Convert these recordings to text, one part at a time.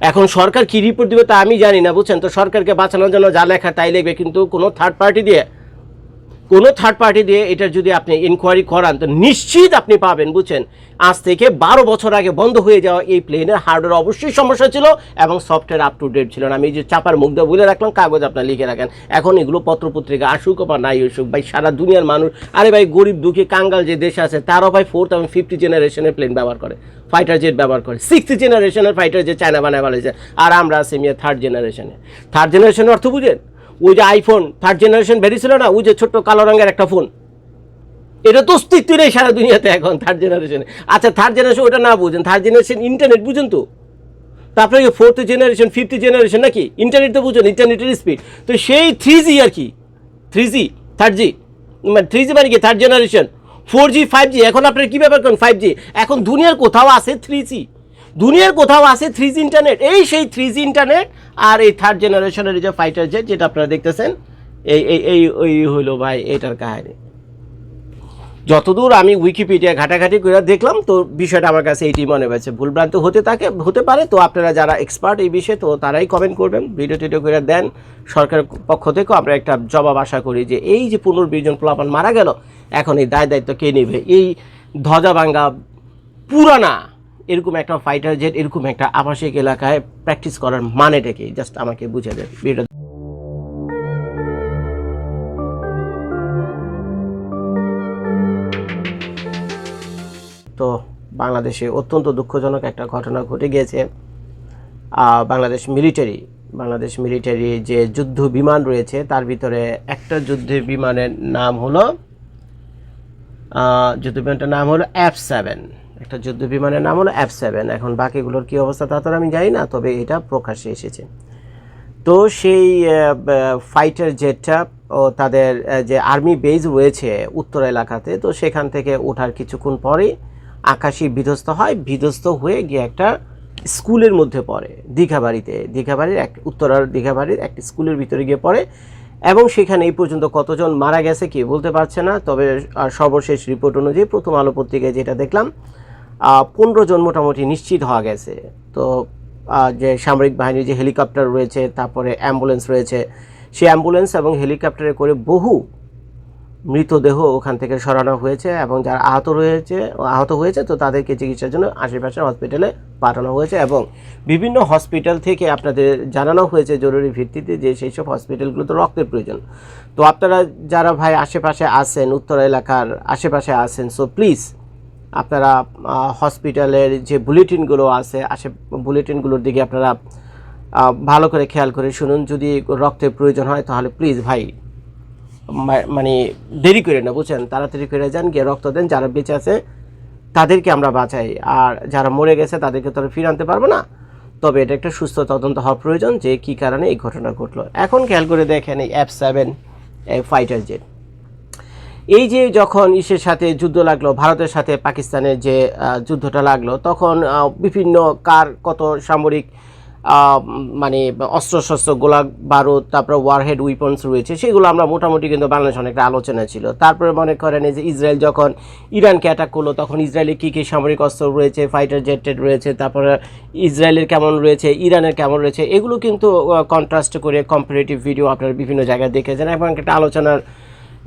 এখন সরকার কি রিপোর্ট দিবে তা আমি জানি না, বুঝছেন? তো সরকারকে বাঁচানোর জন্য যা লেখা তাই লেখবে, কিন্তু কোনো থার্ড পার্টি দিয়ে কোনো থার্ড পার্টি দিয়ে এটা যদি আপনি ইনকোয়ারি করান, তো নিশ্চিত আপনি পাবেন, বুঝছেন? আজ থেকে বারো বছর আগে বন্ধ হয়ে যাওয়া এই প্লেনের হার্ডওয়্যার অবশ্যই সমস্যা ছিল এবং সফটওয়্যার আপ টু ডেট ছিল না। আমি এই যে চাপার দিয়ে বলে রাখলাম, কাগজ আপনার লিখে রাখেন। এখন এগুলো পত্রপত্রিকা, আসুক বা নাই আসুক, ভাই, সারা দুনিয়ার মানুষ, আরে ভাই, গরিব, দুঃখী, কাঙ্গাল যে দেশ আছে, তারাও ভাই ফোর্থ এবং ফিফটি জেনারেশনের প্লেন ব্যবহার করে। ফাইটার জেট ব্যবহার করে। সিক্সথ জেনারেশনের ফাইটার জেট চায়না বানায় বানাইছে আর আমরা আছি মিয়া থার্ড জেনারেশনে থার্ড জেনারেশনের অর্থ বুঝেন? ওই যে আইফোন থার্ড জেনারেশন বেরিয়েছিল না? ওই যে ছোট্ট কালো রঙের একটা ফোন এটা তো অস্তিত্ব নেই সারা দুনিয়াতে এখন থার্ড জেনারেশনে আচ্ছা থার্ড জেনারেশন ওটা না বুঝেন। থার্ড জেনারেশন ইন্টারনেট বুঝেন তো? তারপরে ওই ফোর্থ জেনারেশন ফিফথ জেনারেশন নাকি? ইন্টারনেট তো বুঝুন ইন্টারনেটের স্পিড তো সেই থ্রি জি আর কি? থ্রি জি থার্ড জি মানে থ্রি জি মানে কি? Third generation four G five G এখন আপনারা কী ব্যাপার করেন? ফাইভ জি এখন দুনিয়ার কোথাও আছে থ্রি জি দুনিয়ার কোথাও আছে থ্রি জি ইন্টারনেট এই সেই থ্রি জি ইন্টারনেট আর এই থার্ড জেনারেশনের যে ফাইটার জেট যেটা আপনারা দেখতেছেন, এই এই এই, ওই হইল ভাই এটার কাহিনী। যতদূর আমি উইকিপিডিয়া ঘাটাঘাটি করে দেখলাম, তো বিষয়টা আমার কাছে এইটি মনে হয়েছে। ভুলভ্রান্ত হতে থাকে, হতে পারে, তো আপনারা যারা এক্সপার্ট এই বিষয়ে, তো তারাই কমেন্ট করবেন ভিডিও টিডিও করে দেন। সরকারের পক্ষ থেকেও আমরা একটা জবাব আশা করি যে এই যে পুনর্বিজন প্লাবন মারা গেল, এখন এই দায় দায়িত্ব কে নেবে? এই ধ্বজা ভাঙ্গা পুরানা এরকম একটা ফাইটার জেট এরকম একটা আবাসিক এলাকায় প্র্যাকটিস করার মানেটা কি? জাস্ট আমাকে বুঝে দেন ভিডিও তো বাংলাদেশে অত্যন্ত দুঃখজনক একটা ঘটনা ঘটে গিয়েছে। বাংলাদেশ মিলিটারি বাংলাদেশ মিলিটারি যে যুদ্ধ বিমান রয়েছে, তার ভিতরে একটা যুদ্ধ বিমানের নাম হলো যুদ্ধ বিমানটার নাম হলো এফ সেভেন একটা যুদ্ধ বিমানের নাম হলো এফ সেভেন এখন বাকিগুলোর কী অবস্থা তা তো আমি জানি না, তবে এটা প্রকাশ্যে এসেছে। তো সেই ফাইটার জেটটা ও তাদের যে আর্মি বেজ রয়েছে উত্তর এলাকাতে, তো সেখান থেকে ওঠার কিছুক্ষণ পরেই আকাশি বিধ্বস্ত হয়। বিধ্বস্ত হয়ে গিয়ে একটা স্কুলের মধ্যে পড়ে, দীঘাবাড়িতে। দীঘাবাড়ির এক উত্তরার দীঘাবাড়ির একটি স্কুলের ভিতরে গিয়ে পড়ে এবং সেখানে এই পর্যন্ত কতজন মারা গেছে কি বলতে পারছে না, তবে সর্বশেষ রিপোর্ট অনুযায়ী প্রথম আলো পত্রিকায় যেটা দেখলাম পনেরো জন মোটামুটি নিশ্চিত হওয়া গেছে। তো যে সামরিক বাহিনীর যে হেলিকপ্টার রয়েছে, তারপরে অ্যাম্বুলেন্স রয়েছে সেই অ্যাম্বুলেন্স এবং হেলিকপ্টারে করে বহু মৃতদেহ ওখান থেকে সরানো হয়েছে এবং যারা আহত রয়েছে, আহত হয়েছে, তো তাদেরকে চিকিৎসার জন্য আশেপাশের হসপিটালে পাঠানো হয়েছে এবং বিভিন্ন হসপিটাল থেকে আপনাদের জানানো হয়েছে জরুরি ভিত্তিতে যে সেই সব হসপিটালগুলোতে রক্তের প্রয়োজন। তো আপনারা যারা ভাই আশেপাশে আছেন, উত্তর এলাকার আশেপাশে আছেন সো প্লিজ আপনারা হসপিটালের যে বুলেটিনগুলো আছে আশে বুলেটিনগুলোর দিকে আপনারা ভালো করে খেয়াল করে শুনুন। যদি রক্তের প্রয়োজন হয়, তাহলে প্লিজ ভাই মানে দেরি করে না, বুঝছেন? তাড়াতাড়ি করে যান, গিয়ে রক্ত দেন। যারা বেঁচে আছে, তাদেরকে আমরা বাঁচাই। আর যারা মরে গেছে, তাদেরকে তো ফিরে আনতে পারব না। তবে এটা একটা সুস্থ তদন্ত হওয়া প্রয়োজন যে কী কারণে এই ঘটনা ঘটলো। এখন খেয়াল করে দেখেন এই অ্যাপ সেভেন ফাইটার জেট এই যে যখন ইসের সাথে যুদ্ধ লাগল, ভারতের সাথে পাকিস্তানের যে যুদ্ধটা লাগল, তখন বিভিন্ন কার কত সামরিক মানে অস্ত্রশস্ত্র গোলা বারুদ, তারপরে ওয়ারহেড উইপন্স রয়েছে, সেগুলো আমরা মোটামুটি কিন্তু বাংলাদেশ অনেকটা আলোচনা ছিল। তারপরে মনে করেন যে ইসরায়েল যখন ইরানকে অ্যাটাক করল, তখন ইসরায়েলে কী কী সামরিক অস্ত্র রয়েছে ফাইটার জেটেড রয়েছে, তারপরে ইসরায়েলের কেমন রয়েছে, ইরানের কেমন রয়েছে, এগুলো কিন্তু কন্ট্রাস্ট করে কম্পারেটিভ ভিডিও আপনারা বিভিন্ন জায়গায় দেখেছেন এবং একটা আলোচনার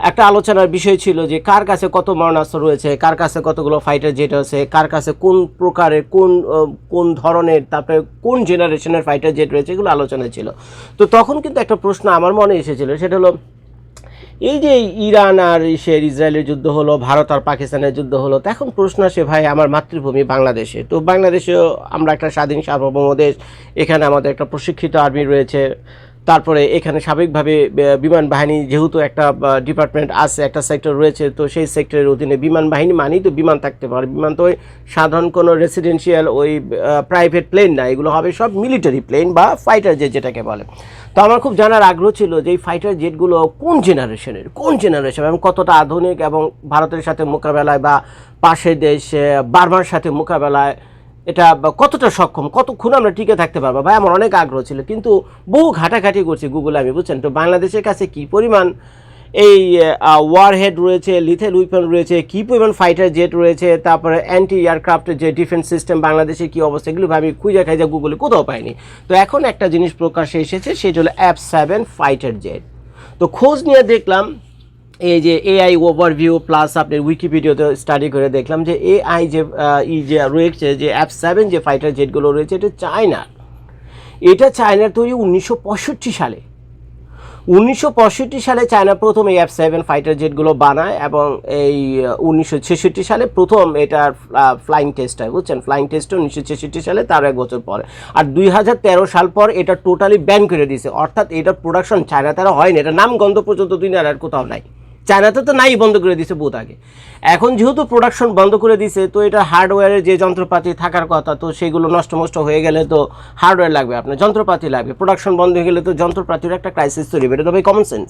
একটা আলোচনার বিষয় ছিল যে কার কাছে কত মারণাস্ত্র রয়েছে, কার কাছে কতগুলো ফাইটার জেট আছে, কার কাছে কোন প্রকারের, কোন কোন ধরনের, তারপরে কোন জেনারেশনের ফাইটার জেট রয়েছে এগুলো আলোচনা ছিল। তো তখন কিন্তু একটা প্রশ্ন আমার মনে এসেছিল, সেটা হলো, এই যে ইরান আর ইসের ইসরায়েলের যুদ্ধ হলো, ভারত আর পাকিস্তানের যুদ্ধ হলো, তো এখন প্রশ্ন আসে, ভাই, আমার মাতৃভূমি বাংলাদেশে। তো বাংলাদেশেও আমরা একটা স্বাধীন সার্বভৌম দেশ, এখানে আমাদের একটা প্রশিক্ষিত আর্মি রয়েছে। তারপরে এখানে স্বাভাবিকভাবে বিমান বাহিনী যেহেতু একটা ডিপার্টমেন্ট আছে, একটা সেক্টর রয়েছে, তো সেই সেক্টরের অধীনে বিমান বাহিনী মানেই তো বিমান থাকতে পারে। বিমান তো ওই সাধারণ কোনো রেসিডেন্সিয়াল ওই প্রাইভেট প্লেন না, এগুলো হবে সব মিলিটারি প্লেন বা ফাইটার জেট যেটাকে বলে। তো আমার খুব জানার আগ্রহ ছিল যে এই ফাইটার জেটগুলো কোন জেনারেশনের কোন জেনারেশন এবং কতটা আধুনিক এবং ভারতের সাথে মোকাবেলায় বা পাশের দেশ বার্মার সাথে মোকাবেলায় এটা কতটা সক্ষম, কতক্ষণ আমরা টিকে থাকতে পারব? ভাই, আমার অনেক আগ্রহ ছিল, কিন্তু বহু ঘাটাঘাটি করছি গুগলে আমি, বুঝছেন? তো বাংলাদেশের কাছে কি পরিমাণ এই ওয়ারহেড রয়েছে লিথেল উইপন রয়েছে, কি পরিমাণ ফাইটার জেট রয়েছে, তারপরে অ্যান্টি এয়ারক্রাফটের যে ডিফেন্স সিস্টেম বাংলাদেশে কি অবস্থা, এগুলো আমি খুঁজে খাই যা গুগলে কোথাও পাইনি। তো এখন একটা জিনিস প্রকাশ্যে এসেছে, সেটা হলো অ্যাপ সেভেন ফাইটার জেট তো খোঁজ নিয়ে দেখলাম এই যে এআই ওভারভিউ প্লাস আপনি উইকিপিডিয়াতে স্টাডি করে দেখলাম যে এআই যে ই যে রয়েছে, যে অ্যাপ সেভেন যে ফাইটার জেটগুলো রয়েছে, এটা চায়নার এটা চায়নার তৈরি উনিশশো পঁয়ষট্টি সালে। উনিশশো পঁয়ষট্টি সালে চায়না প্রথম এই এফ সেভেন ফাইটার জেটগুলো বানায় এবং এই উনিশশো ছেষট্টি সালে প্রথম এটার ফ্লাইং টেস্ট হয়, বুঝছেন? ফ্লাইং টেস্ট উনিশশো ছেষট্টি সালে, তার এক বছর পরে। আর দুই হাজার তেরো সাল পর এটা টোটালি ব্যান করে দিয়েছে। অর্থাৎ এটার প্রোডাকশন চায়না তারা হয়নি। এটা নাম গন্ধ পর্যন্ত দুনিয়ার আর কোথাও নাই। চায়নাতে তো নাই বন্ধ করে দিয়েছে বহুত আগে। এখন যেহেতু প্রোডাকশন বন্ধ করে দিছে, তো এটা হার্ডওয়্যারের যে যন্ত্রপাতি থাকার কথা, তো সেগুলো নষ্ট মষ্ট হয়ে গেলে তো হার্ডওয়্যার লাগবে, আপনার যন্ত্রপাতি লাগবে। প্রোডাকশন বন্ধ হয়ে গেলে তো যন্ত্রপাতির একটা ক্রাইসিস তৈরি হবে এটা তো ভাই কমন সেন্স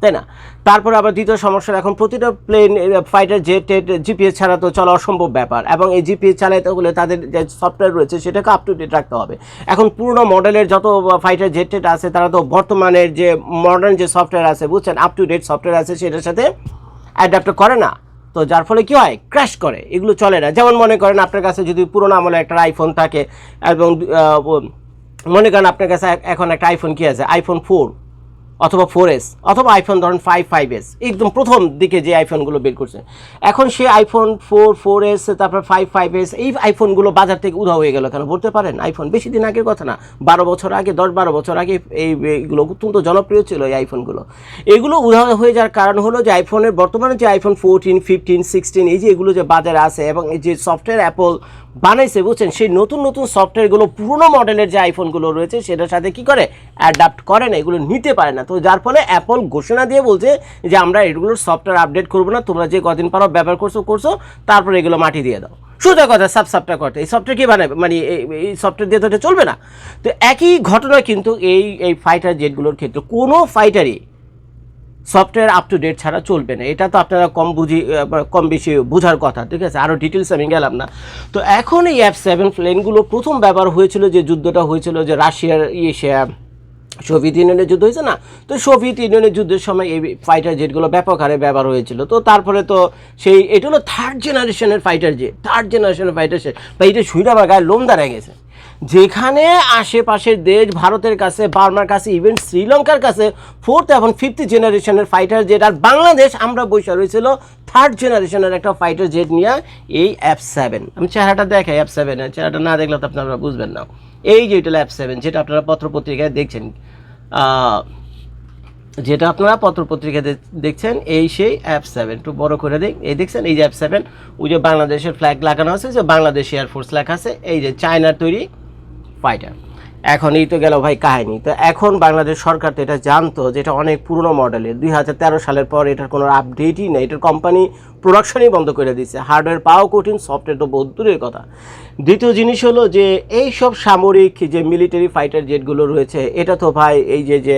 তাই না? তারপরে আবার দ্বিতীয় সমস্যা এখন প্রতিটা প্লেন ফাইটার জেট জিপিএস ছাড়া তো চলা অসম্ভব ব্যাপার। এবং এই জিপিএস চালাতে হলে তাদের যে সফটওয়্যার রয়েছে, সেটাকে আপ টু ডেট রাখতে হবে। এখন পুরনো মডেলের যত ফাইটার জেট টেট আছে, তারা তো বর্তমানের যে মডার্ন যে সফটওয়্যার আছে, বুঝছেন? আপ টু ডেট সফটওয়্যার আছে, সেটার সাথে অ্যাডাপ্ট করে না। তো যার ফলে কি হয়? ক্র্যাশ করে। এগুলো চলে না। যেমন মনে করেন আপনার কাছে যদি পুরোনো আমলে একটা আইফোন থাকে, এবং মনে করেন আপনার কাছে এখন একটা আইফোন কি আছে? আইফোন ফোর অথবা ফোর এস অথবা আইফোন ধরেন ফাইভ ফাইভ এস একদম প্রথম দিকে যে আইফোনগুলো বের করছে। এখন সে আইফোন ফোর ফোর এস তারপর ফাইভ ফাইভ এস এই আইফোনগুলো বাজার থেকে উধাও হয়ে গেল কেন? বলতে পারেন আইফোন বেশি দিন আগের কথা না, বারো বছর আগে, দশ, বারো বছর আগে এই এইগুলো অত্যন্ত জনপ্রিয় ছিল এই আইফোনগুলো এগুলো উধাও হয়ে যাওয়ার কারণ হলো যে আইফোনের বর্তমানে যে আইফোন ফোরটিন ফিফটিন সিক্সটিন এই যে এগুলো যে বাজারে আছে এবং এই যে সফটওয়্যার অ্যাপল বানাইছে, বুঝছেন? সেই নতুন নতুন সফটওয়্যারগুলো, পুরনো মডেলের যে আইফোনগুলো রয়েছে, সেটার সাথে কি করে অ্যাডাপ্ট করে না, এগুলো নিতে পারে না। তো যার ফলে অ্যাপল ঘোষণা দিয়ে বলছে যে, আমরা এগুলোর সফটওয়্যার আপডেট করব না, তোমরা যে কদিন পারো ব্যবহার করছ করছ, তারপরে এগুলো মাটি দিয়ে দাও। সোজা কথা সাব সাবটা করতে। এই সফটওয়্যার কি বানাবে মানে এই- এই সফটওয়্যার দিয়ে তো এটা চলবে না? তো একই ঘটনা কিন্তু এই এই ফাইটার জেটগুলোর ক্ষেত্রে, কোনো ফাইটারই সফটওয়্যার আপ টু ডেট ছাড়া চলবে না। এটা তো আপনারা কম বুঝি কম বেশি বোঝার কথা, ঠিক আছে? আরও ডিটেলস আমি গেলাম না। তো এখন এই অ্যাপ সেভেন প্লেনগুলো প্রথম ব্যবহার হয়েছিল যে যুদ্ধটা হয়েছিল যে রাশিয়ার সে সোভিয়েত ইউনিয়নের যুদ্ধ হয়েছে না? তো সোভিয়েত ইউনিয়নের যুদ্ধের সময় এই ফাইটার জেটগুলো ব্যাপক হারে ব্যবহার হয়েছিল। তো তারপরে তো সেই, এটা হলো থার্ড জেনারেশনের ফাইটার জেট থার্ড জেনারেশনের ফাইটার জেট বা এটা শুইটা আমার গায়ে লোম দাঁড়ায় গেছে। যেখানে আশেপাশের দেশ, ভারতের কাছে, বার্মার কাছে ইভেন শ্রীলঙ্কার কাছে ফোর্থ এবং ফিফথ জেনারেশনের ফাইটার জেট আর বাংলাদেশ, আমরা বৈশা রয়েছিল থার্ড জেনারেশনের একটা ফাইটার জেট নিয়ে এই অ্যাপ সেভেন আমি চেহারাটা দেখাই অ্যাপ সেভেনের চেহারাটা না দেখলে তো আপনারা বুঝবেন না। এই যে এটা অ্যাপ সেভেন যেটা আপনারা পত্রপত্রিকায় দেখছেন যেটা আপনারা পত্রপত্রিকা দেখছেন, এই সেই অ্যাপ সেভেন একটু বড় করে দিই, এই দেখছেন, এই যে অ্যাপ সেভেন ওই যে বাংলাদেশের ফ্ল্যাগ লাগানো আছে, যে বাংলাদেশ এয়ারফোর্স লেখা আছে, এই যে চায়নার তৈরি ফাইটার এখন এই তো গেল ভাই কাহিনী। তো এখন বাংলাদেশ সরকার তো এটা জানতো যে এটা অনেক পুরনো মডেলের দুই হাজার তেরো সালের পর এটার কোনো আপডেটই নেই। এটার কোম্পানি প্রোডাকশনই বন্ধ করে দিচ্ছে হার্ডওয়্যার পাওয়া কঠিন সফটওয়্যার তো বহুত দূরের কথা। দ্বিতীয় জিনিস হলো যে এই সব সামরিক যে মিলিটারি ফাইটার জেটগুলো রয়েছে, এটা তো ভাই এই যে যে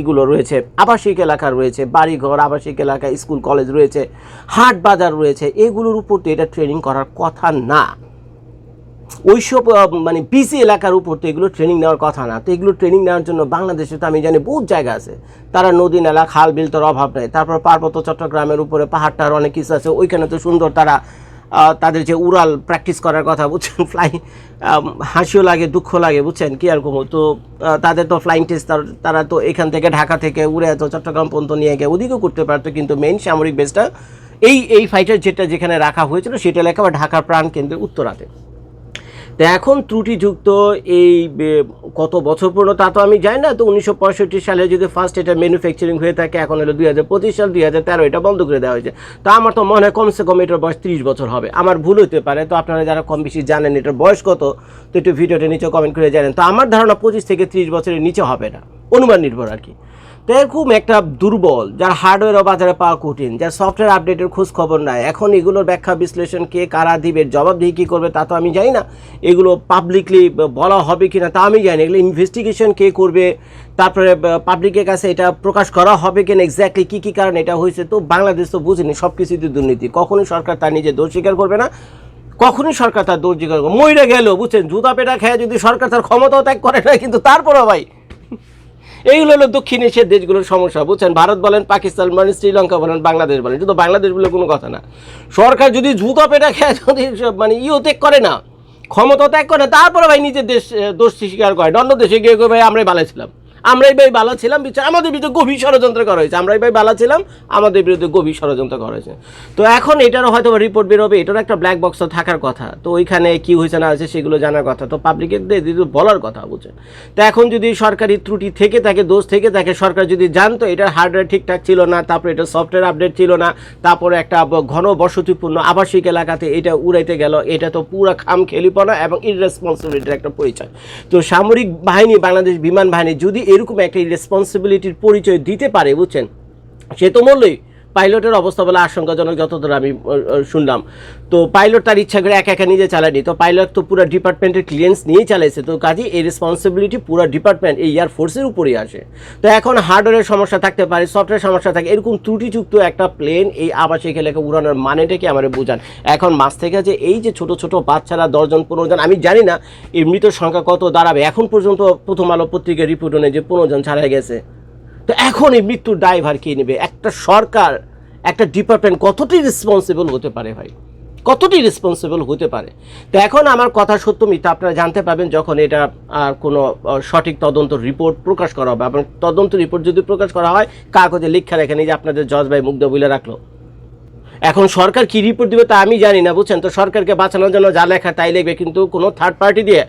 ইগুলো রয়েছে, আবাসিক এলাকা রয়েছে, বাড়িঘর, আবাসিক এলাকা, স্কুল, কলেজ রয়েছে, হাট বাজার রয়েছে, এগুলোর উপর তো এটা ট্রেনিং করার কথা না। ওইসব আহ, মানে বিসি এলাকার উপর তো এগুলো ট্রেনিং নেওয়ার কথা না। তো এগুলো ট্রেনিং নেওয়ার জন্য বাংলাদেশে তো আমি জানি বহুত জায়গা আছে। তারা নদী নালা খাল বিল তোর অভাব নেই। তারপর পার্বত্য চট্টগ্রামের উপরে পাহাড়টার অনেক কিছু আছে। ওইখানে তো সুন্দর তারা তাদের যে উড়াল প্র্যাকটিস করার কথা বুঝছেন? ফ্লাই হাসিও লাগে দুঃখ লাগে বুঝছেন? কি আর কমো? তো তাদের তো ফ্লাইং টেস্ট তারা তো এখান থেকে ঢাকা থেকে উড়ে এত চট্টগ্রাম পর্যন্ত নিয়ে গিয়ে ওদিকেও করতে পারতো। কিন্তু মেইন সামরিক বেসটা এই এই ফাইটার যেটা যেখানে রাখা হয়েছিল সেটা এলাকা বা ঢাকার প্রাণ কেন্দ্রের উত্তরাতে। তো এখন ত্রুটিযুক্ত এই কত বছর পুরনো তা তো আমি জানি না। তো উনিশশো পঁয়ষট্টি সালে যদি ফার্স্ট এটা ম্যানুফ্যাকচারিং হয়ে থাকে, এখন হলো দুই হাজার পঁচিশ সাল, দুই হাজার তেরো এটা বন্ধ করে দেওয়া হয়েছে। তো আমার তো মনে হয় কমসে কম এটার বয়স ত্রিশ বছর হবে। আমার ভুল হতে পারে। তো আপনারা যারা কম বেশি জানেন এটার বয়স কত, তো একটু ভিডিওটা নিচে কমেন্ট করে জানেন। তো আমার ধারণা পঁচিশ থেকে ত্রিশ বছরের নিচে হবে না। অনুমান নির্ভর আর কি। এরকম একটা দুর্বল, যার হার্ডওয়্যারও বাজারে পাওয়া কঠিন, যার সফটওয়্যার আপডেটের খোঁজ খবর নাই। এখন এগুলোর ব্যাখ্যা বিশ্লেষণ কে কারা দিবে জবাব দিয়ে কী করবে তা তো আমি জানি না। এগুলো পাবলিকলি বলা হবে কি না তা আমি জানি। এগুলো ইনভেস্টিগেশন কে করবে, তারপরে পাবলিকের কাছে এটা প্রকাশ করা হবে কিনা এক্স্যাক্টলি কী কী কারণ এটা হয়েছে তো বাংলাদেশ তো বুঝেনি সব কিছুতে দুর্নীতি। কখনোই সরকার তার নিজে দোষ স্বীকার করবে না, কখনই সরকার তার দোষ স্বীকার করবে মইরা গেল, বুঝছেন? জুতা পেটা খেয়ে যদি সরকার তার ক্ষমতাও ত্যাগ করে না কিন্তু তারপরও ভাই এইগুলো হলো দক্ষিণ এশিয়ার দেশগুলোর সমস্যা। বুঝছেন? ভারত বলেন, পাকিস্তান বলেন, শ্রীলঙ্কা বলেন, বাংলাদেশ বলেন। শুধু বাংলাদেশ বলে কোনো কথা না। সরকার যদি জুতো পেটা খেয়ে যদি মানে ইও ত্যাগ করে না ক্ষমতা ত্যাগ করে তারপরে ভাই নিজের দেশ দোষ স্বীকার করে। অন্য দেশে গিয়ে ভাই, আমরাই ভালো ছিলাম। আমরাই ভাই ভালো ছিলাম বিচার আমাদের বিরুদ্ধে গভীর ষড়যন্ত্র করা হয়েছে। আমরাই ভাই ভালো ছিলাম, আমাদের বিরুদ্ধে গভীর ষড়যন্ত্র করা হয়েছে। তো এখন এটারও হয়তো রিপোর্ট বেরোবে, এটারও একটা ব্ল্যাক বক্স থাকার কথা। তো ওইখানে কি হয়েছে না হয়েছে সেগুলো জানার কথা। তো পাবলিকের বলার কথা বুঝছেন। তো এখন যদি সরকারি ত্রুটি থেকে থাকে, দোষ থেকে থাকে, সরকার যদি জানতো এটার হার্ডওয়্যার ঠিকঠাক ছিল না, তারপরে এটা সফটওয়্যার আপডেট ছিল না, তারপরে একটা ঘন বসতিপূর্ণ আবাসিক এলাকাতে এটা উড়াইতে গেল, এটা তো পুরো খাম খেলিপনা এবং ইররেসপন্সিবিলিটির একটা পরিচয়। তো সামরিক বাহিনী, বাংলাদেশ বিমান বাহিনী যদি এরকম একটা রেসপন্সিবিলিটির পরিচয় দিতে পারে বুঝছেন? সে তো বললোই পাইলটের অবস্থা বলে আশঙ্কাজনক যতদূর আমি শুনলাম। তো পাইলট তার ইচ্ছা করে একা একা নিজে চালায়নি। তো পাইলট তো পুরো ডিপার্টমেন্টের ক্লিয়ারেন্স নিয়েই চালাইছে। তো কাজে এই রেসপন্সিবিলিটি পুরো ডিপার্টমেন্ট, এই এয়ার ফোর্সের উপরেই আসে। তো এখন হার্ডওয়্যারের সমস্যা থাকতে পারে সফটওয়্যার সমস্যা থাকে, এরকম ত্রুটিযুক্ত একটা প্লেন এই আবাসিক এলাকা উড়ানোর মানেটা কি আমার বুঝান। এখন মাছ থেকে যে এই যে ছোট ছোট বাচ্চারা, দশজন পনেরো জন আমি জানি না এই মৃত সংখ্যা কত দাঁড়াবে। এখন পর্যন্ত প্রথম আলো পত্রিকার রিপোর্ট অনুযায়ী যে পনেরো জন ছাড়া গেছে। তো এখন এই মৃত্যুর ড্রাইভার কে নেবে? একটা সরকার, একটা ডিপার্টমেন্ট কতটি রেসপন্সিবল হতে পারে ভাই? কতটি রেসপন্সিবল হতে পারে? তো এখন আমার কথা সত্য মিথ্যা, আপনারা জানতে পারবেন যখন এটা আর কোনো সঠিক তদন্ত রিপোর্ট প্রকাশ করা হবে। এবং তদন্ত রিপোর্ট যদি প্রকাশ করা হয়, কাগজে লেখা রেখে যে আপনাদের জজ ভাই মুগ্ধ বলে রাখল। এখন সরকার কি রিপোর্ট দিবে তা আমি জানি না, বুঝছেন? তো সরকারকে বাঁচানোর জন্য যা লেখা তাই লিখবে, কিন্তু কোনো থার্ড পার্টি দিয়ে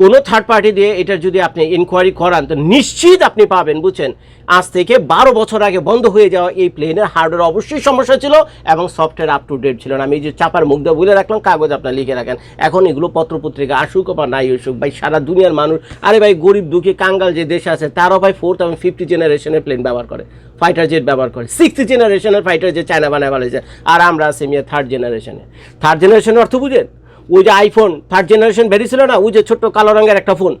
কোনো থার্ড পার্টি দিয়ে এটা যদি আপনি ইনকোয়ারি করান, তো নিশ্চিত আপনি পাবেন, বুঝছেন? আজ থেকে বারো বছর আগে বন্ধ হয়ে যাওয়া এই প্লেনের হার্ডওয়্যার অবশ্যই সমস্যা ছিল এবং সফটওয়্যার আপ টু ডেট ছিল না। আমি এই যে চাপার মুগ্ধ বলে রাখলাম, কাগজ আপনার লিখে রাখেন। এখন এগুলো পত্রপত্রিকা আসুক বা নাই আসুক, ভাই, সারা দুনিয়ার মানুষ, আরে ভাই, গরিব, দুঃখী, কাঙ্গাল যে দেশে আছে, তারও ভাই ফোর্থ এবং ফিফটি জেনারেশনের প্লেন ব্যবহার করে ফাইটার জেট ব্যবহার করে সিক্সথ জেনারেশনের ফাইটার জেট চায়না বানায় বানাইছে আর আমরা আছি মিয়া থার্ড জেনারেশনে থার্ড জেনারেশনের অর্থ বুঝেন? ওই যে আইফোন থার্ড জেনারেশন বেরিয়েছিল না, ওই যে ছোট্ট কালো রঙের একটা ফোন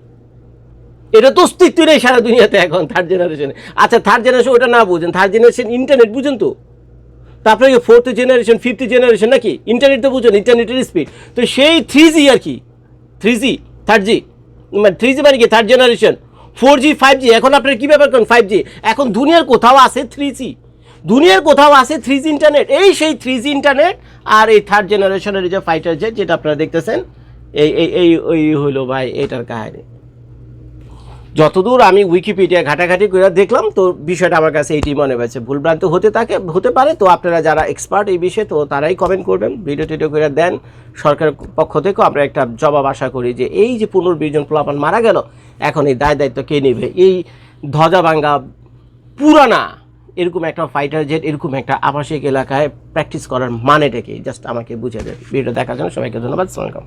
এটা তো অস্তিত্ব নেই সারা দুনিয়াতে এখন থার্ড জেনারেশনে আচ্ছা থার্ড জেনারেশন ওটা না বুঝেন থার্ড জেনারেশন ইন্টারনেট বুঝেন তো? তারপরে ফোর্থ জেনারেশন ফিফথ জেনারেশন নাকি? ইন্টারনেট তো বুঝুন ইন্টারনেটের স্পিড তো সেই থ্রি জি আর কি থ্রি জি থার্ড জি মানে থ্রি জি মানে কি third generation four G five G এখন আপনার কী ব্যাপার করেন ফাইভ জি এখন দুনিয়ার কোথাও আছে থ্রি জি দুনিয়ার কোথাও আছে থ্রি ইন্টারনেট এই সেই থ্রি ইন্টারনেট আর এই থার্ড জেনারেশনের যে ফাইটার জেট যেটা আপনারা দেখতেছেন, এই এই এই, ওই হইল ভাই এটার কাহিনী। যতদূর আমি উইকিপিডিয়া ঘাটাঘাটি করে দেখলাম, তো বিষয়টা আমার কাছে এইটি মনে হয়েছে। ভুলভ্রান্ত হতে থাকে, হতে পারে, তো আপনারা যারা এক্সপার্ট এই বিষয়ে, তো তারাই কমেন্ট করবেন ভিডিও টিডিও করে দেন। সরকারের পক্ষ থেকেও আমরা একটা জবাব আশা করি যে এই যে পুনর্বিজন প্লাপান মারা গেল, এখন এই দায় দায়িত্ব কে নেবে? এই ধ্বজা ভাঙ্গা পুরানা এরকম একটা ফাইটার জেট এরকম একটা আবাসিক এলাকায় প্র্যাকটিস করার মানেটা কি? জাস্ট আমাকে বুঝে দেবে ভিডিও দেখার জন্য সবাইকে ধন্যবাদ। সালাম